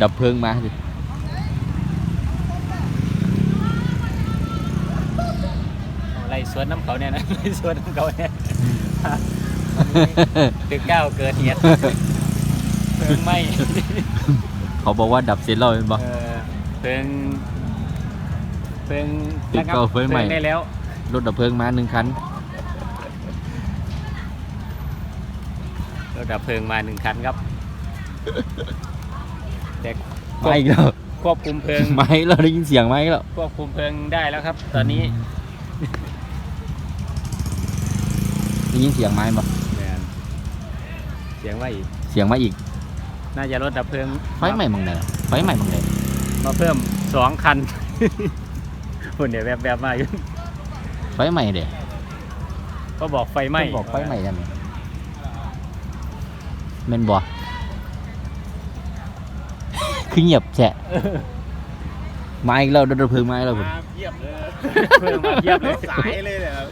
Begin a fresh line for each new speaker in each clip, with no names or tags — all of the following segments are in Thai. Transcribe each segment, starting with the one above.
ดับเพลิงมาสิ
ไล่สวนน้ำเขาเนี่ยนะไล่สวนน้ำเขาเนี่ยตึกเก้าเกิดเหตุเพลิงไหม้
เขาบอกว่าดับเสร็จแล้วเป็นบ่
เออเพลิงเพลิง
ตึกเก้าเพลิงไหม้
ได้แล้ว
รถดับเพลิงมาหนึ่งคัน
รถดับเพลิงมาหนึ่งคันครับ แต่
มาอีกแล้ว
ควบคุมเพลิง
มาอีกแล้วได้ยินเสียงมาอีกแล้ว
ควบคุมเพลิงได้แล้วครับ ตอนนี้
ได้ยินเสียงไม้บ่
เสียงว่าอีก
เสียงมาอีก
น่าจะรถดับเพลิง
ไฟใหม่บังไหนล่ะไฟใหม่บังไหน
มาเพิ่มสองคันคนเดี๋ยวแบบแบบๆมาอยู่
ไฟใหม่เด้
ก็บอกไฟไหม้
เพิ่นบอกไฟใหม่กันแม่นบ่ คือเงียบแฉะมาอีกแล้วรถดับเพลิงมาอีกแล้วพุ่น
มาเพียบเลย
เพลิงมาเทียบเลย
สายเลยเนี่ยครับ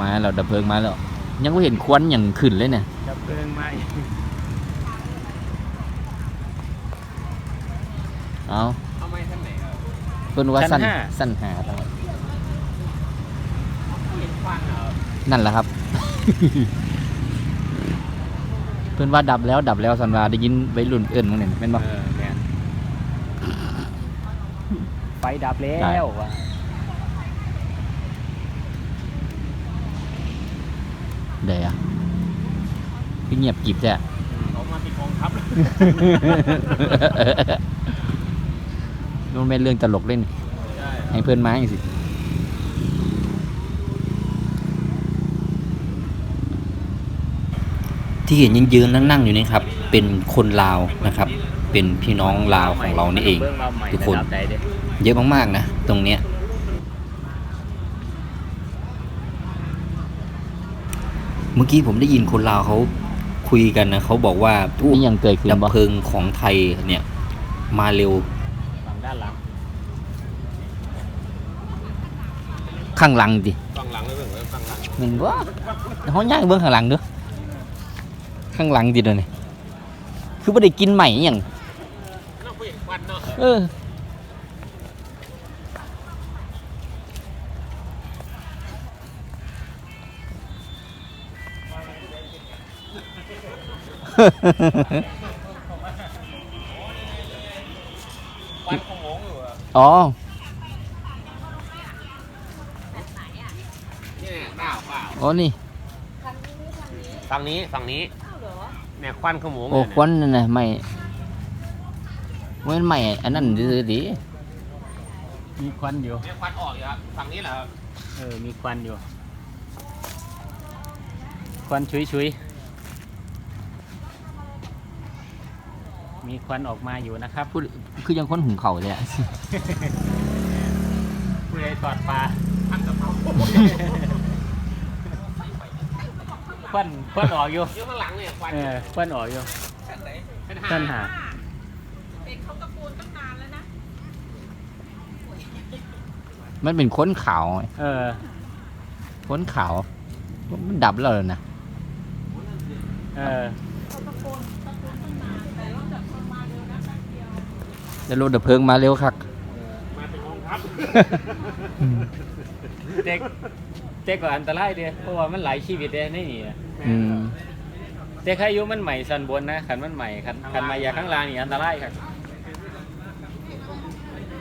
มาแล้วดับเพลิงมาแล้ว ยังไม่เห็นควันอย่างขึ้นเลยเนี่ย
ดับเพลิงมาอีก
เอา
เอาไม้ท่านไหนครับ
เพิ่นว่าสั้นสั้นหาทำไม
เห็นควันเหรอ
นั่นแหละครับ เพิ่นว่าดับแล้วดับแล้วสันว่าได้ยินวัยรุ่นเอิ้นมั้งเนี่ยแม่นบ่
เออแมนไฟดับแล้
ได้
วว่ะ
เดี๋ยวอะคือเงียบกริบแท้
เขามาติดกองทัพเลย
มันเป็นเรื่องตลกเล่น
ใช่
ให้เพื่อนมาอย่างสิ ที่เห็นยังยืนนั่งๆอยู่นี่ครับ เป็นคนลาวนะครับ เป็นพี่น้องลาวของเรานี่เอง
บิ่ว่าใหม่
ทุกคน
ระดับใดเด้
เยอะมากๆนะ ตรงเนี้ยเมื่อกี้ผมได้ยินคนลาวเขาคุยกันนะเขาบอกว่านี่ยังเกิดขึ้นดับเพลิงของไทยเนี่ย มาเร็ว
ฝั่งด้านหลัง
ข้างหลังดิ
ฝั่งหลังเลยเบิ่งไว้ฝั่งหลัง
หนึ่งว่าเขาย่างเบื้องข้างหลังเด้อ ข้างหลังดิเด้อนี่คือไม่ได้กินใหม่อหย่าง
เราเห็นควันเนาะ
เออ
ควันขโมงอยู่อะ
อ๋อ
นี่เนี่ยเปล่าเปล่า
อ๋อนี่
ฝั่งนี้ ฝั่งนี้เนี่ย ควันขโมง
โอ้
เลย
ควันนั่นน่ะไม่เว้นใหม่อันนั้นดีดี
มีควันอยู่
เนี่ยควันออกอยู่ครับฝั่งนี้แหละครับ
เออมีควันอยู่ ควันชุยชุยๆมีควันออกมาอยู่นะครับ
พูดคือยังคนหุงเข่าวเลยอะ
ผู้ใดทอดปลา
ท่านกะเพรา
ควันควันออกอยู่
เยอะข้างหลังเนี่ยควัน
เออควันออกอยู่
ท่านไหนเป็น
ท่านหา
มันเป็นค้นขาวไง
เออ
ค้นขาวมันดับแล้วเหรอนะ
เออ
แล้วรถดับเพลิงมาเร็วคัก
มาเป็นกองทัพ
เด็ก เด็กก็อันตรายเดียเพราะว่ามันหลายชีวิตเดียนี่นี่
อืม
แต่ใครอายุมันใหม่สันบนนะขันมันใหม่ขันขันมาอยากข้างล่างนี่อันตรายครับ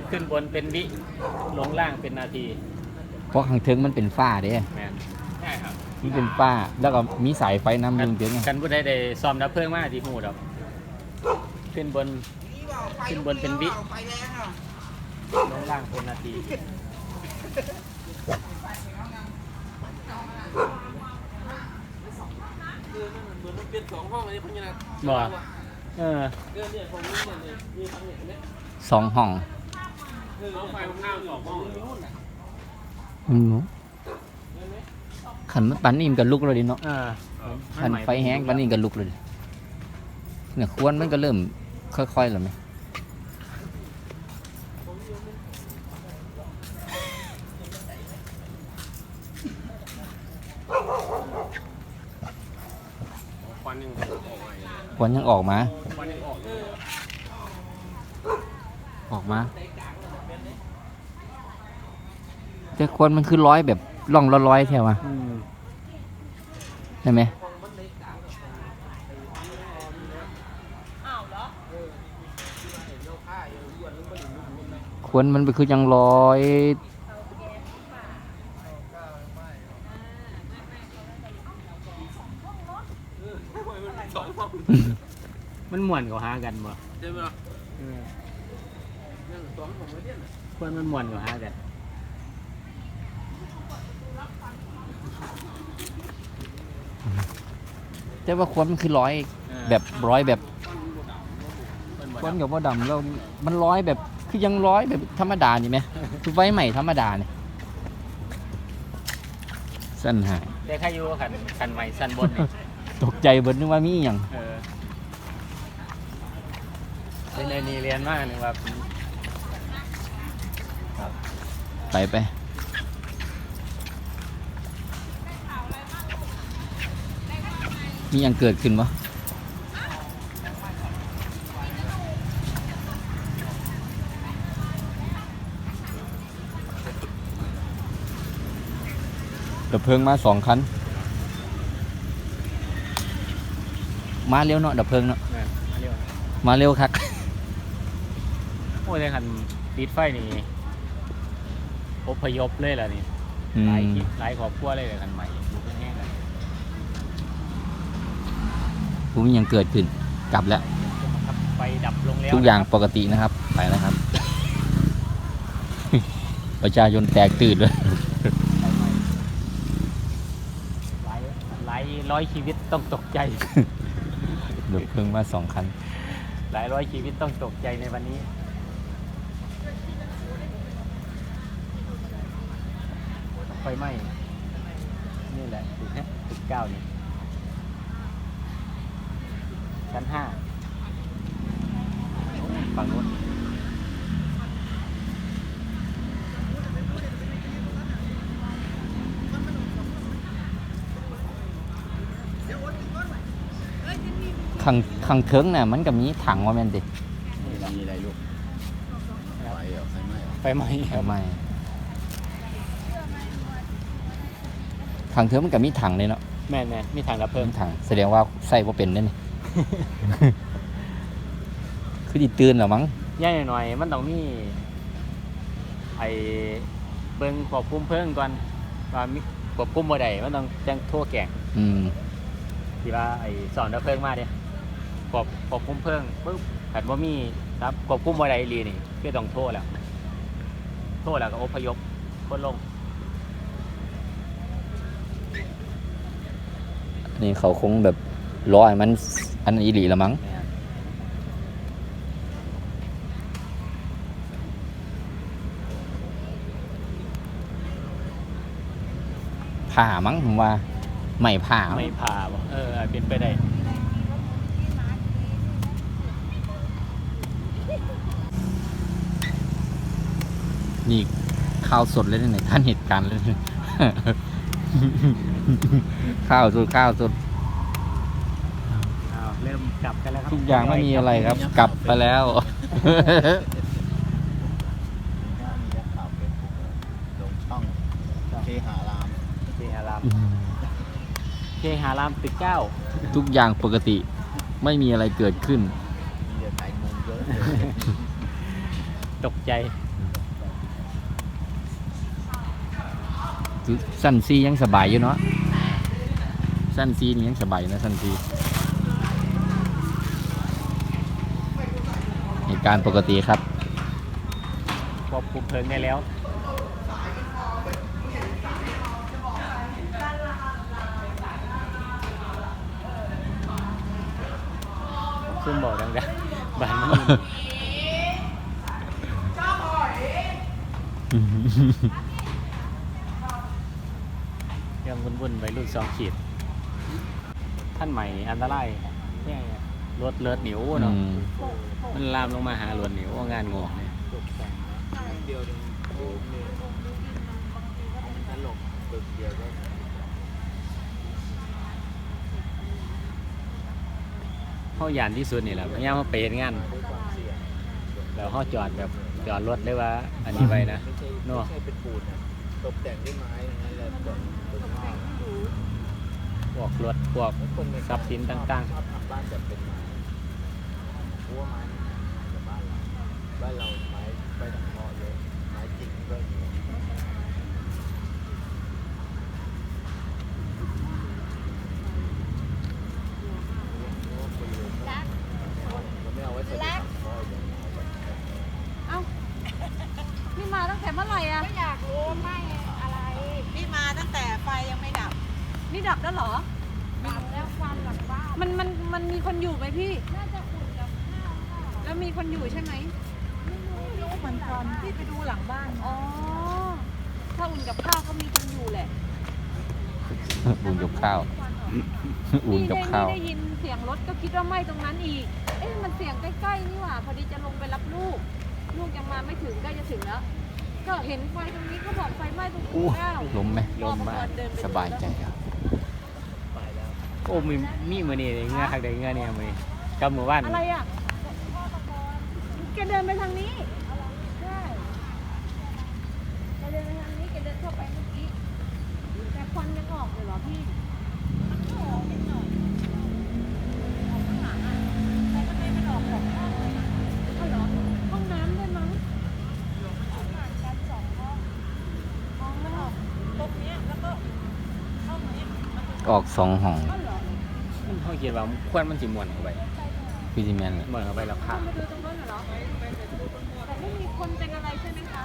ขึ้นบนเป็นวิลงล่างเป็นนาที
เพราะข้างเทิงมันเป็นฝ้าเด้
แมน
ใช่ครับ
มันเป็นฝ้าแล้วก็มีสายไฟน้ำ
กัน
ลงเทิงไง
กันผู้ใดได้ซ้อมดับเพลิงมาที่หูดอกขึ้นบน ขึ้นบนเป็นวิ ลงล่างเป็นนาที
เหมือนมันเป็นสองห้องอันนี้เพราะงั้น
บ่เออ
เนี่ยเนี่ยผมนี่เนี่ยเนี่ยมีฝั่งเนี่ยเนี่ย
สองห้อง
คือรถไฟมันข้ามสองห้องเลยนู่นน่ะ
อืมขันมันปันนี่มันก็ลุกเลยดิเนาะ
เออ
ขันไฟแห้งปันนี่ก็ลุกเลยดิเนี่ยควนมันก็เริ่มค่อยๆแล้วไหม ควันยังออกมา
ควันยังออก
ออกมาแต่ควันมันคือร้อยแบบร่องละร้อยแถวมา
อืม
ใช่ไหมควันมันคือยังร้อย
มันม่วนกว่าหากันบ่
ใช่ไหม
เออควันมันม่วนกว่าหากัน
แต่ว่าควันมันคือร้อย
เออ
แบบร้อยแบบ
มันบ่
ควัน
ดำ
กับว่าดำแล้วมันร้อยแบบคือยังร้อยแบบธรรมดานี่ไหมคือไว้ใหม่ธรรมดาเนี่ยสั้นหาย
แต่ใครอยู่ขันขันใหม่สั้นบนนี่
ตกใจเบิดนึกว่ามีอหย่าง
เออเป็นไอ้นี่เรียนมากนึงว่าเป็น
ไปไปมีอย่างเกิดขึ้นปะดับเพลิงมาสองคัน มาเร็วเนาะดับเพลิงเนาะ
นั่นอันเดียว
มาเร็วครับ
โอ้ยแต่ขันติดไฟนี่อพยพเลยล่ะนี่
อื
หลาย
ม
ที่หลายครอบครัวเลยขันใหม่อยู่แห้งๆกัน
ผมมีอย่างเกิดขึ้นกลับแล้ว
ครับไฟดับลงแล้ว
ทุกอย่าง
นะครับ
ปกตินะครับ ไปแล้วครับ ประชาชนแตกตื่นเลย
หลายหลายร้อยชีวิตต้องตกใจ
เดือเพิ่งมาสองคัน
หลายร้อยชีวิตต้องตกใจในวันนี้ ไฟไหม้ นี่แหละตึกฮะตึกเก้านี่ ชั้นห้าฝั่งนู้น
ขังขังเทิงน่ะมันก็มีถังว่าแม่นติ
นี่แหละ
มีอะไรลูกไฟเหรอไฟไหม้เหรอ
ไฟไหม้ครับ
ไม่ขังเทิงมันก็มีถังเลยเนาะ
แม่นแม่นมีทางดับเพลิง
มีถังแสดงว่าใส่ว่าเป็นนั่นนี่ คือดิตื่นเหรอมั้ง
ย่ายหน่อยๆมันต้องมีไอ้เบิ่งควบคุมเพลิงก่อนว่ามีควบคุมบ่ได้มันต้องแจ้งโทรแกง
อืม
ที่ว่าไอ้สอนดับเพลิงมาเนี่ย ควบควบคุมเพลิงปุ๊บขันว่ามีครับควบคุมบ่ได้อีหลีนี่คือต้องโทรแล้ว โทรแล้วก็อพยพคนลง
นี่เขาคงแบบรอให้มันอันอีหลีละมั้งผ่ามั้งผมว่า ไม่ผ่า
ไม่ผ่าบ่เออ เป็นไปได้
นี่ข้าวสดเลยเนี่ยท่านเหตุการณ์เลยข้าวสดข้าวสด
อ้าวเริ่มกลับกันแล้วครับ
ทุกอย่างไม่มีอะไรครับ กลับไปแล้ว
มีนักข่าวเฟซบุ๊กลงช่องเคหาราม
เคหารามเคหารามตึกเก้า
ทุกอย่างปกติไม่มีอะไรเกิดขึ้น
มีแต่ไก่มุงเยอะเลย
ตกใจ
สั้นซียังสบายอยู่เนาะสั้นซีนี่ยังสบายอยู่นะสั้นซีเหตุการณ์ปกติครับ
ควบคุมเพลิงได้แล้วซุ่มบอกดังๆบ้านมันมีเรื่อง วุ่นๆไปรุ่นสองขีด ท่านใหม่อันตรายเนี่ยรถเลิศหนิวเนาะ
อืม
มันลามลงมาหาหลวนหนิวงานงอกเนี่ย
เดียวหนึงโอ้โหตลกตึกเดียวก็
ม
เฮายานที่สุดนี่แหละยามเฮาไปเฮ็ดงาน
ด้วยความเสี่ยง
แล้วเฮาจอดแบบจอดรถได้ว่า อันนี้ไว้นะ
ไม่ใช่
เนอะ
ไม่ใช่เป็นปูนนะตกแต่งด้วยไม้อย่างนั้นแหละแบบต้นไม้
พวกรถพวก
แล้วคนใน
ทรัพย์สินต่างๆ
ชอบทำบ้านแบบเป็นไม้เพราะว่าไม้มันหนาจากบ้านเราบ้านเราไม้ใบตะเคาะเยอะไม้จริงก็มีมันไม่เอาไว้ใส่ตะเคาะอย่างนี้เอาไว้
เอ้า นี่มาตั้งแต่เมื่อไหร่อะ
ก็อยากรู้ไม่อะไร
นี่มาตั้งแต่ไฟยังไม่ดับ นี่ดับแล้วเหรอ
ดับแล้วควันหลังบ้าน
มันมันมันมีคนอยู่ไหมพี่
น่าจะอุ่นกับข้าวเปล่า
แล้วมีคนอยู่ใช่ไหม
ไม่รู้ไม่รู้เหมือนกัน
พี่ไปดูหลังบ้านอ๋อ ถ้าอุ่นกับข้าวก็มีคนอยู่แหละ
อุ่นกับข้าว อุ่นกับข้าว
นี่ได้นี่ได้ยินเสียงรถก็คิดว่าไหม้ตรงนั้นอีก เอ๊ะมันเสียงใกล้ๆนี่หว่า พอดีจะลงไปรับลูก ลูกยังมาไม่ถึงใกล้จะถึงแล้ว ก็เห็นไฟตรงนี้ก็บอกไฟไหม้ตรง
อู้
นี้แล้ว
ล้มไหม
ลมมาก
เดินไปดู
สบายใจครับ
ไปแล้ว
โอ้มีมีมื้อนี้เหงือคักได้เหงือเนี่ยมื้อนี้กับหมู่บ้าน
อะไรอะแกเดินไปทางนี้ใช่แกเดินไปทางนี้แกเดินเข้าไปเมื่อกี้แต่ควันยังออกเลยเหรอพี่ ออก
สองห้อง
อ๋อ
เห
รอ
มันเฮาคิดว่าควันมันสิม่วนเข้าไป
พี่จิแมนเลย
ม่วนเข้าไปแล้วพัก
มาดูตรงนั้นเหรอแต่ไม่มีคนเป็นอะไรใช่ไหมคะ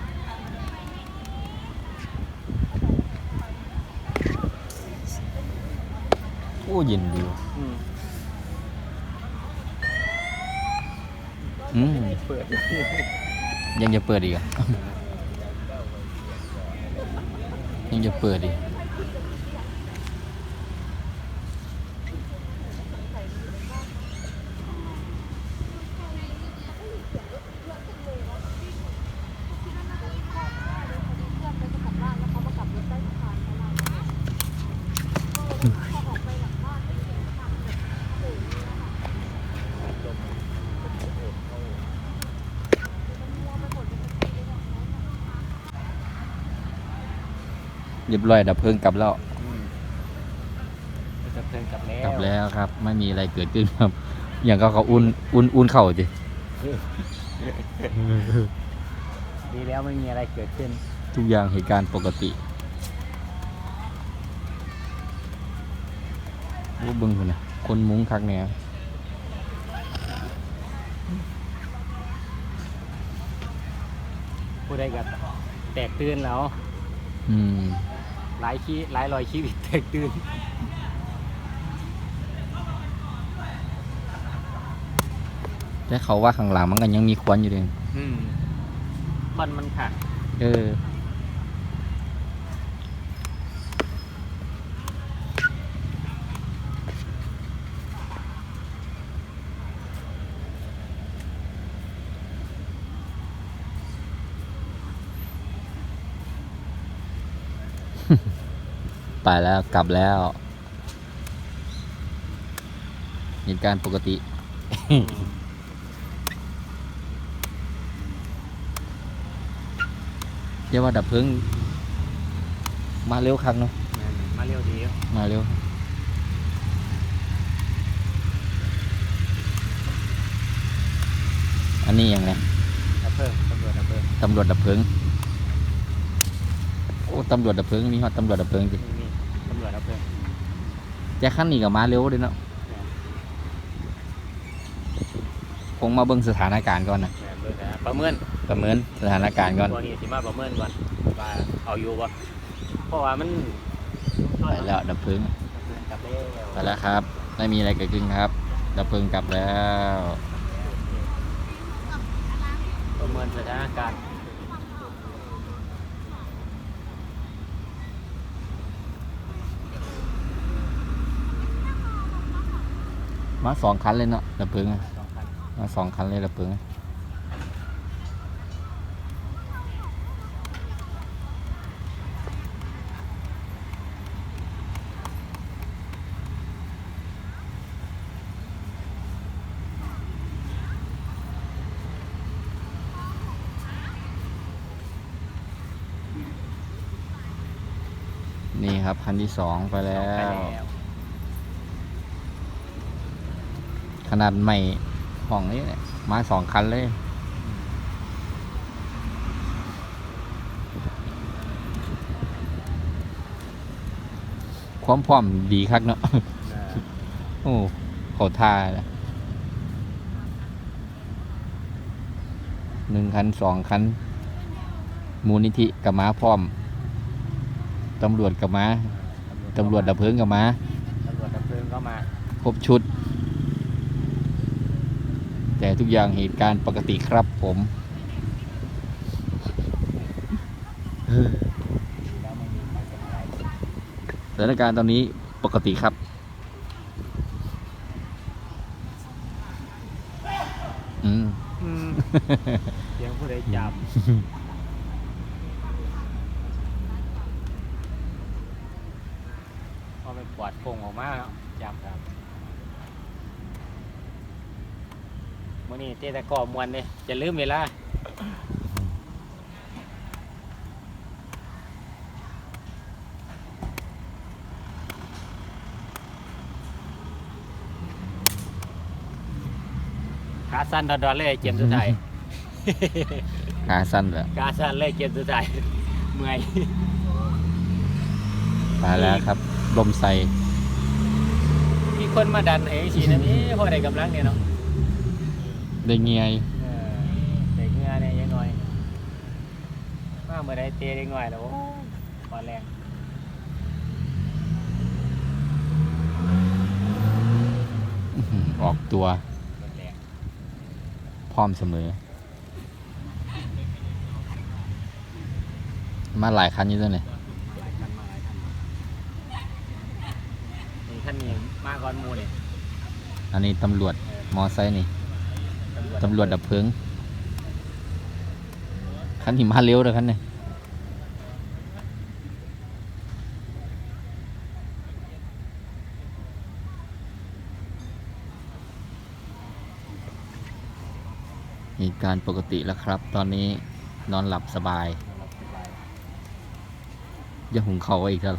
โอ้เย็นดีว่ะ
อืม
อืม
เปิด
ยังจะเปิดอีกเหรอะยังจะเปิดอีก เรียบร้อยดับเพลิงกลับแล้ว
อืมจะเพิ่นกลับแล้ว
กลับแล้วครับ ไม่มีอะไรเกิดขึ้นครับ อย่างก็เขาอุ่นอุ่นอุ่นเข่าจิ
ดีแล้วไม่มีอะไรเกิดขึ้น
ทุกอย่างเหตุการณ์ปกติโอ้เบึงคนนะคนมุ้งคักเนี่ย
ผู้ใดก็แตกตื่นแล้ว
อืม
หลายชีหลายรอยชีวิตแตกตื่น
แต่เขาว่าข้างหลังมันก็ยังมีควันอยู่เลย
อืมควันมันขาด
เออ ไปแล้วกลับแล้วเหตุการณ์ปกติ เรียกว่าดับเพลิงมาเร็วครั้งเนาะ
แม่นมาเร็วดี
มาเร็วอันนี้ยังไง
ดับเพลิงตำรวจดับเพลิง
ตำรวจดับเพลิงโอ้ตำรวจดับเพลิงมีฮอดตำรวจดับเพลิงจิ
นี่นี่ตำรวจดับเพลิง
แต่ขั้นนี้ก็มาเร็วเลยเนาะ
แม่น
คงมาเบิ่งสถานการณ์ก่อนนะ
แม่นเบิ่งนะประเมิน
ประเมินสถานการณ์ก่อน
ตัวนี้สิมาประเมินก่อนว่าเอาอยู่บ่เพราะว่ามัน
ไปแล้วดับเพลิง
ดับเพลิงกลับแล้ว
ไปแล้วครับไม่มีอะไรเกิดขึ้นครับ ดับเพลิงกลับแล้ว
ประเมินสถานการณ์า
สองคันเลยเนาะระเบิงมาสองคันเลยระเบิงนี่ครับคันที่สองไปแล้ว ขนาดใหม่ห้องนี้เนี่ยมาสองคันเลยความพร้อมดีคักเนาะ โอ้เขาท่านะหนึ่งคันสองคัน มูลนิธิกับม้าพร้อม ตำรวจกับม้า ตำรวจดับเพลิงกับม้า
ตำรวจดับเพลิงก็มา
ครบชุด แต่ทุกอย่างเหตุการณ์ปกติครับผม
แล้วไม่มีใครเป็นอะไร
สถานการณ์ตอนนี้ปกติครับ อืม
เสียงผู้ใดจับเอาไปปวดโป่งออกมาแล้วจับครับ มื่อนี้เตะตะกร้อมวนเลยจะลืมเวลาขาสั้นดอนๆเลยเกมสุดท้าย
ขาสั้นเหรอ
ขาสั้นเลยเกมสุดท้ายเมื่อย
มาแล้วครับ ลมใส่
มีคนมาดันให้ฉีนะนี่พอได้กำลังเนี่ยเนาะ
ได้เงียย
เออได้เงื่อเนี่ยยังน้อยมาเมื่อใดเตะได้ง่อยแล้วโอ้ยพอแรง
อื้อหือออกตัว
หมดแรง
พร้อมเสมอ มาหลายคันอยู่ด้วยเนี่ย
หลายคันมาหลายคันนี่ท่านนี้มาก่อนหมูนี่
อันนี้ตำรวจ
เออ
มอไซค์นี่ ตำรวจดับเพลิงคันที่มาเร็วเลยคันเนี่ยเหตุการณ์ปกติแล้วครับ ตอนนี้นอนหลับสบายอย่าหุงเขาอีกแล้ว